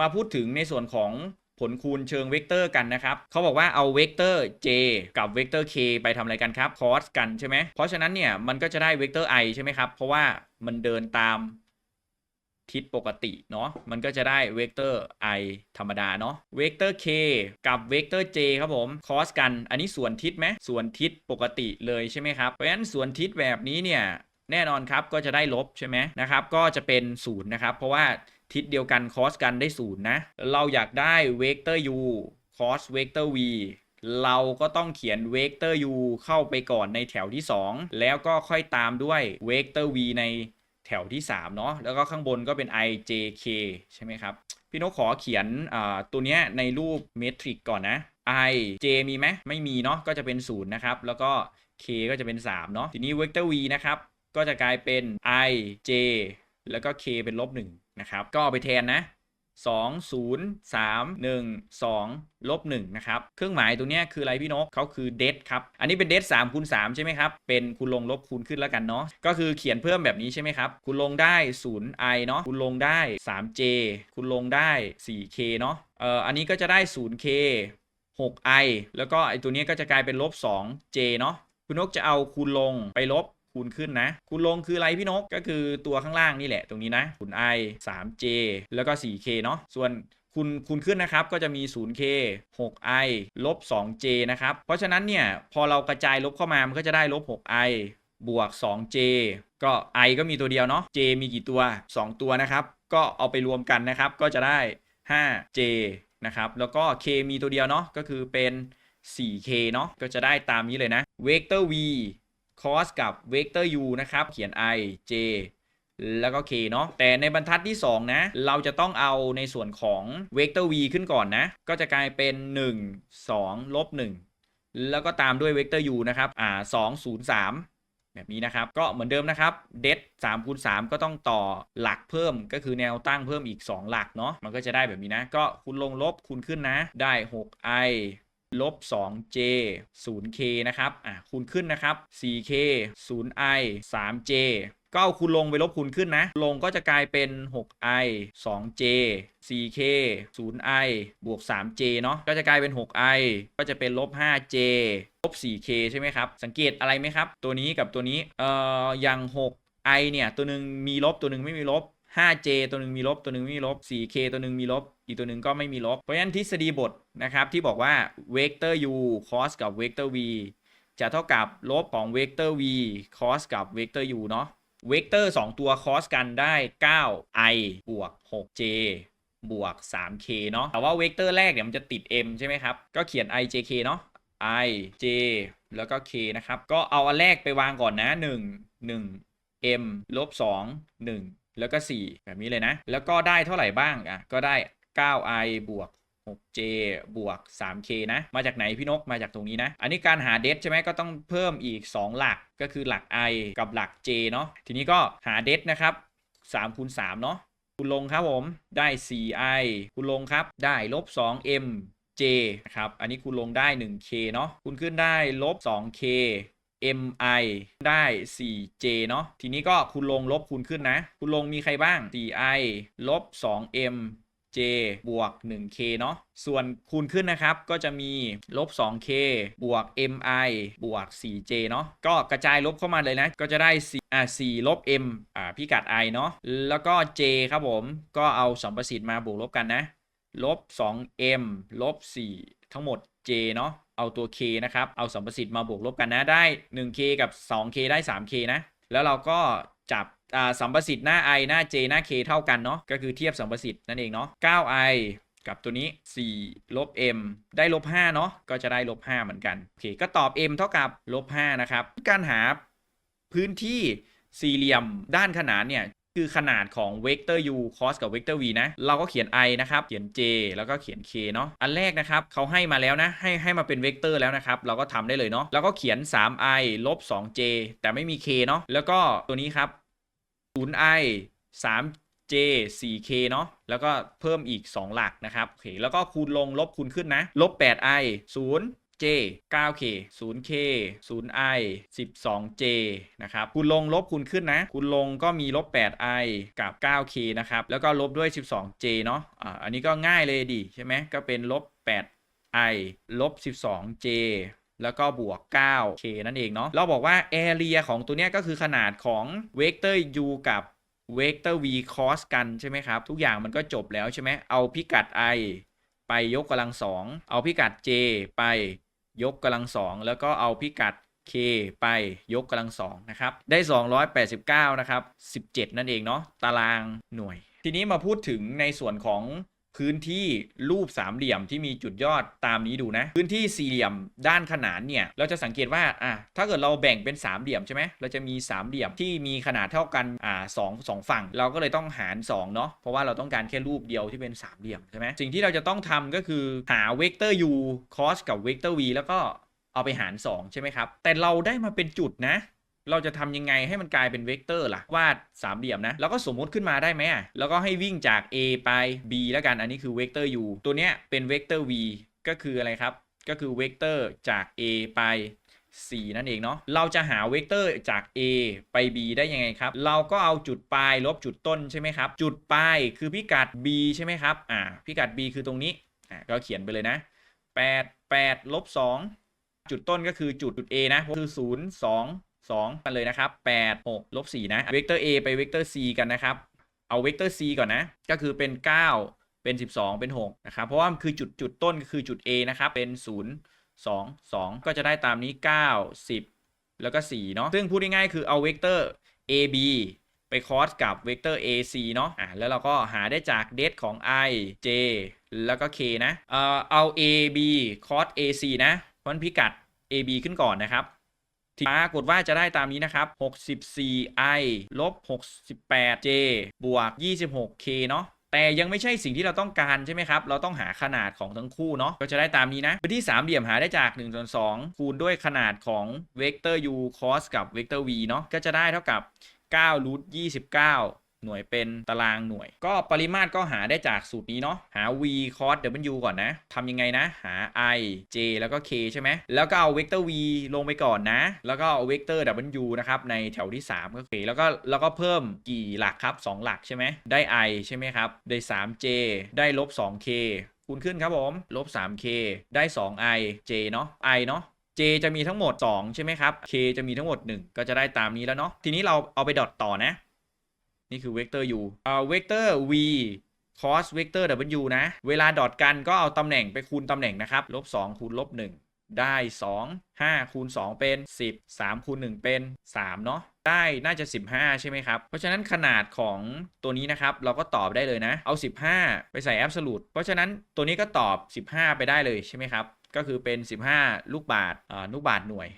มาพูดถึงในส่วนของผลคูณเชิงเวกเตอร์กันนะครับ เขาบอกว่าเอาเวกเตอร์ j กับเวกเตอร์ k ไปทำอะไรกันครับคอสกันใช่ไหม เพราะฉะนั้นเนี่ยมันก็จะได้เวกเตอร์ i ใช่ไหมครับ เพราะว่ามันเดินตามทิศปกติเนาะ มันก็จะได้เวกเตอร์ i ธรรมดาเนาะ เวกเตอร์ k กับเวกเตอร์ j ครับผมคอสกัน อันนี้ส่วนทิศไหมส่วนทิศปกติเลยใช่ไหมครับ เพราะฉะนั้นส่วนทิศแบบนี้เนี่ยแน่นอนครับก็จะได้ลบใช่ไหมนะครับ ก็จะเป็นศูนย์นะครับ เพราะว่า ทิศเดียวกันคอสกันได้ศูนย์นะ เราอยากได้เวกเตอร์ u คอสเวกเตอร์ v เราก็ต้องเขียนเวกเตอร์ u เข้าไปก่อนในแถวที่ 2 แล้วก็ค่อยตามด้วยเวกเตอร์ v ในแถวที่ 3 เนาะแล้วก็ข้างบนก็เป็น i j k ใช่ไหมครับ พี่นกขอเขียนตัวเนี้ยในรูปเมทริกก่อนนะ i j มีไหมไม่มีเนาะก็จะเป็น 0 นะครับ แล้วก็ k ก็จะเป็น 3 เนาะทีนี้เวกเตอร์ v นะครับ ก็จะกลายเป็น i j แล้วก็ k เป็นลบ1 นะครับ ก็ไปแทนนะ 2 0 3 1 2ลบ1นะครับ เครื่องหมายตัวนี้คืออะไรพี่นกเขาคือเด d ครับ อันนี้เป็นเด d 3คูณ3ใช่ไหมครับ เป็นคูณลงลบคูณขึ้นแล้วกันเนาะ ก็คือเขียนเพิ่มแบบนี้ใช่ไหมครับ คูณลงได้ 0i เนาะคูณลงได้ 3j คูณลงได้ 4k เนาะ เอ่อ อันนี้ก็จะได้ 0k 6i แล้วก็ไอตัวนี้ก็จะกลายเป็นลบ 2j เนาะ คุณนกจะเอาคูณลงไปลบ คูณขึ้นนะ คูณลงคืออะไรพี่นก ก็คือตัวข้างล่างนี่แหละตรงนี้นะ คูณ i 3j แล้วก็ 4k เนาะ ส่วนคูณคูณขึ้นนะครับ ก็จะมี 0k 6i ลบ 2j นะครับ เพราะฉะนั้นเนี่ย พอเรากระจายลบเข้ามา มันก็จะได้ลบ 6i บวก 2j ก็ i ก็มีตัวเดียวเนาะ j มีกี่ตัว 2 ตัวนะครับ ก็เอาไปรวมกันนะครับ ก็จะได้ 5j นะครับ แล้วก็ k มีตัวเดียวเนาะ ก็คือเป็น 4k เนาะ ก็จะได้ตามนี้เลยนะ เวกเตอร์ v cos กับเวกเตอร์ u นะครับ เขียน i j แล้วก็ k เนาะแต่ในบรรทัดที่ 2 นะ เราจะต้องเอาในส่วนของเวกเตอร์ v ขึ้นก่อนนะ ก็จะกลายเป็น 1 2 ลบ 1 แล้วก็ตามด้วยเวกเตอร์ u นะครับ อ่า2 0 3แบบนี้นะครับ ก็เหมือนเดิมนะครับ เด d 3คูณ3ก็ต้องต่อหลักเพิ่ม ก็คือแนวตั้งเพิ่มอีก 2 หลักเนาะ มันก็จะได้แบบนี้นะ ก็คูณลงลบคูณขึ้นนะ ได้ 6i ลบ 2j 0k นะครับ อะคูณขึ้นนะครับ 4k 0i 3j ก็เอาคูณลงไปลบคูณขึ้นนะ ลงก็จะกลายเป็น 6i 2j 4k 0i บวก 3j เนาะก็จะกลายเป็น 6i ก็จะเป็นลบ 5j ลบ 4k ใช่ไหมครับ สังเกตอะไรไหมครับ ตัวนี้กับตัวนี้ เอ่อ อย่าง 6i เนี่ย ตัวหนึ่งมีลบ ตัวหนึ่งไม่มีลบ 5j ตัวหนึ่งมีลบตัวหนึ่งไม่มีลบ 4k ตัวหนึ่งมีลบ อีกตัวหนึ่งก็ไม่มีลบ เพราะฉะนั้นทฤษฎีบทนะครับที่บอกว่าเวกเตอร์ u cos กับเวกเตอร์ v จะเท่ากับลบของเวกเตอร์ v cos กับเวกเตอร์ u เนาะเวกเตอร์ 2 ตัว cos กันได้ 9i บวก 6j บวก 3k เนาะแต่ว่าเวกเตอร์แรกเนี่ยมันจะติด m ใช่ไหมครับ ก็เขียน ijk เนาะ i j แล้วก็ k นะครับ ก็เอาอันแรกไปวางก่อนนะ 1 1 m ลบ 2 1 แล้วก็ 4 แบบนี้เลยนะ แล้วก็ได้เท่าไหร่บ้างอะก็ได้ 9i บวก 6j บวก 3k นะ มาจากไหนพี่นกมาจากตรงนี้นะ อันนี้การหาเด d ใช่ไหมก็ต้องเพิ่มอีก 2 หลักก็คือหลัก i กับหลัก j เนาะทีนี้ก็หาเด d นะครับ3คูณ3เนาะคูณลงครับผมได้ 4i คูณลงครับได้ลบ 2m j นะครับ อันนี้คูณลงได้ 1k เนาะคูณขึ้นได้ลบ 2k mi ได้ 4j เนาะทีนี้ก็คูณลงลบคูณขึ้นนะ คูณลงมีใครบ้าง 4i ลบ 2m j บวก 1k เนาะ ส่วนคูณขึ้นนะครับ ก็จะมีลบ 2k บวก mi บวก 4j เนาะ ก็กระจายลบเข้ามาเลยนะ ก็จะได้ 4 อ่า 4 ลบ m อ่า พิกัด i เนาะ แล้วก็ j ครับผม ก็เอาสัมประสิทธิ์มาบวกลบกันนะ ลบ 2m ลบ 4 ทั้งหมด j เนาะ เอาตัว k นะครับ เอาสัมประสิทธิ์มาบวกลบกันนะ ได้ 1k กับ 2k ได้ 3k นะ แล้วเราก็จับสัมประสิทธิ์หน้า i หน้า j หน้า k เท่ากันเนาะ ก็คือเทียบสัมประสิทธิ์นั่นเองเนาะ 9i กับตัวนี้ 4 ลบ m ได้ลบ5เนาะ ก็จะได้ลบ5เหมือนกัน โอเค ก็ตอบ m เท่ากับลบ5นะครับ การหาพื้นที่สี่เหลี่ยมด้านขนานเนี่ย คือขนาดของเวกเตอร์ u cos กับเวกเตอร์ v นะ เราก็เขียน i นะครับ เขียน j แล้วก็เขียน k เนาะ อันแรกนะครับเขาให้มาแล้วนะ ให้ให้มาเป็นเวกเตอร์แล้วนะครับ เราก็ทำได้เลยเนาะ แล้วก็เขียน 3i ลบ 2j แต่ไม่มี k เนาะ แล้วก็ตัวนี้ครับ 0i 3j 4k เนาะ แล้วก็เพิ่มอีก 2 หลักนะครับ โอเค แล้วก็คูณลงลบคูณขึ้นนะ ลบ 8i 0 j 9k 0k 0i 12j นะครับคูณลงลบคูณขึ้นนะคูณลงก็มีลบ 8i กับ 9k นะครับ แล้วก็ลบด้วย 12j เนาะอ่าอันนี้ก็ง่ายเลยดิใช่ไหมก็เป็นลบ 8i ลบ 12j แล้วก็บวก 9k นั่นเองเนาะเราบอกว่า area ของตัวเนี้ยก็คือขนาดของเวกเตอร์ u กับเวกเตอร์ v cos กันใช่ไหมครับ ทุกอย่างมันก็จบแล้วใช่ไหมเอาพิกัด i ไปยกกำลังสอง เอาพิกัด j ไป ยกกำลังสองแล้วก็เอาพิกัด k ไปยกกำลังสองนะครับ ได้ 289 นะครับ 17 นั่นเองเนาะตารางหน่วย ทีนี้มาพูดถึงในส่วนของ พื้นที่รูปสามเหลี่ยมที่มีจุดยอดตามนี้ดูนะ พื้นที่สี่เหลี่ยมด้านขนานเนี่ย เราจะสังเกตว่าอะถ้าเกิดเราแบ่งเป็นสามเหลี่ยมใช่ไหมเราจะมีสามเหลี่ยมที่มีขนาดเท่ากันอ่าสองสองฝั่ง เราก็เลยต้องหาร2เนาะเพราะว่าเราต้องการแค่รูปเดียวที่เป็นสามเหลี่ยมใช่ไหมสิ่งที่เราจะต้องทำก็คือหาเวกเตอร์ u cos กับเวกเตอร์ v แล้วก็เอาไปหาร 2 ใช่ไหมครับ แต่เราได้มาเป็นจุดนะ เราจะทำยังไงให้มันกลายเป็นเวกเตอร์ล่ะ วาดสามเหลี่ยมนะ แล้วก็สมมุติขึ้นมาได้ไหมอะแล้วก็ให้วิ่งจาก a ไป b แล้วกัน อันนี้คือเวกเตอร์ u ตัวเนี้ยเป็นเวกเตอร์ v ก็คืออะไรครับ ก็คือเวกเตอร์จาก a ไป4นั่นเองเนาะ เราจะหาเวกเตอร์จาก a ไป b ได้ยังไงครับ เราก็เอาจุดปลายลบจุดต้นใช่ไหมครับ จุดปลายคือพิกัด b ใช่ไหมครับ อ่า พิกัด b คือตรงนี้ อ่า ก็เขียนไปเลยนะ 8 8ลบ2จุดต้นก็คือจุดจุด a นะ คือ 0 2 2 กันเลยนะครับ8 6ลบ4นะเวกเตอร์ a ไปเวกเตอร์ c กันนะครับ เอาเวกเตอร์ c ก่อนนะ ก็คือเป็น 9 เป็น 12 เป็น6นะครับ เพราะว่าคือจุดจุดต้นก็คือจุด a นะครับ เป็น 0 2 2 ก็จะได้ตามนี้ 9 10 แล้วก็4เนาะซึ่งพูดง่ายๆคือเอาเวกเตอร์ ab ไปคอสกับเวกเตอร์ ac เนาะอะแล้วเราก็หาได้จากเดทของ i j แล้วก็ k นะเอ่อเอา ab cos ac นะเพราะมันพิกัด ab ขึ้นก่อนนะครับ ปรากฏว่าจะได้ตามนี้นะครับ 64i ลบ 68j บวก 26k เนาะแต่ยังไม่ใช่สิ่งที่เราต้องการใช่ไหมครับ เราต้องหาขนาดของทั้งคู่เนาะ ก็จะได้ตามนี้นะพื้นที่สามเหลี่ยมหาได้จาก1ส่วน2คูณด้วยขนาดของเวกเตอร์ u cos กับเวกเตอร์ v เนาะ ก็จะได้เท่ากับ9รูท29 หน่วยเป็นตารางหน่วย ก็ปริมาตรก็หาได้จากสูตรนี้เนาะหา v cos w ก่อนนะทำยังไงนะ หา i j แล้วก็ k ใช่ไหมแล้วก็เอาเวกเตอร์ v ลงไปก่อนนะ แล้วก็เอาเวกเตอร์ w นะครับในแถวที่ 3 ก็ k แล้วก็แล้วก็เพิ่มกี่หลักครับ 2 หลักใช่ไหมได้ i ใช่ไหมครับ ได้ 3j ได้ลบ 2k คูณขึ้นครับผมลบ 3k ได้ 2i j เนาะ i เนาะ j จะมีทั้งหมด 2 ใช่ไหมครับ k จะมีทั้งหมด 1 ก็จะได้ตามนี้แล้วเนาะ ทีนี้เราเอาไปดอทต่อนะ นี่คือเวกเตอร์ u เอ่อเวกเตอร์ v cos เวกเตอร์ w นะ เวลาดอทกันก็เอาตำแหน่งไปคูณตำแหน่งนะครับ ลบ 2 คูณลบ 1 ได้ 2 5 คูณ 2 เป็น 10 3 คูณ 1 เป็น 3 เนาะได้น่าจะ 15 ใช่ไหมครับ เพราะฉะนั้นขนาดของตัวนี้นะครับ เราก็ตอบได้เลยนะ เอา 15 ไปใส่ absolute เพราะฉะนั้นตัวนี้ก็ตอบ 15 ไปได้เลยใช่ไหมครับ ก็คือเป็น 15 ลูกบาทอ่าลูกบาทหน่วย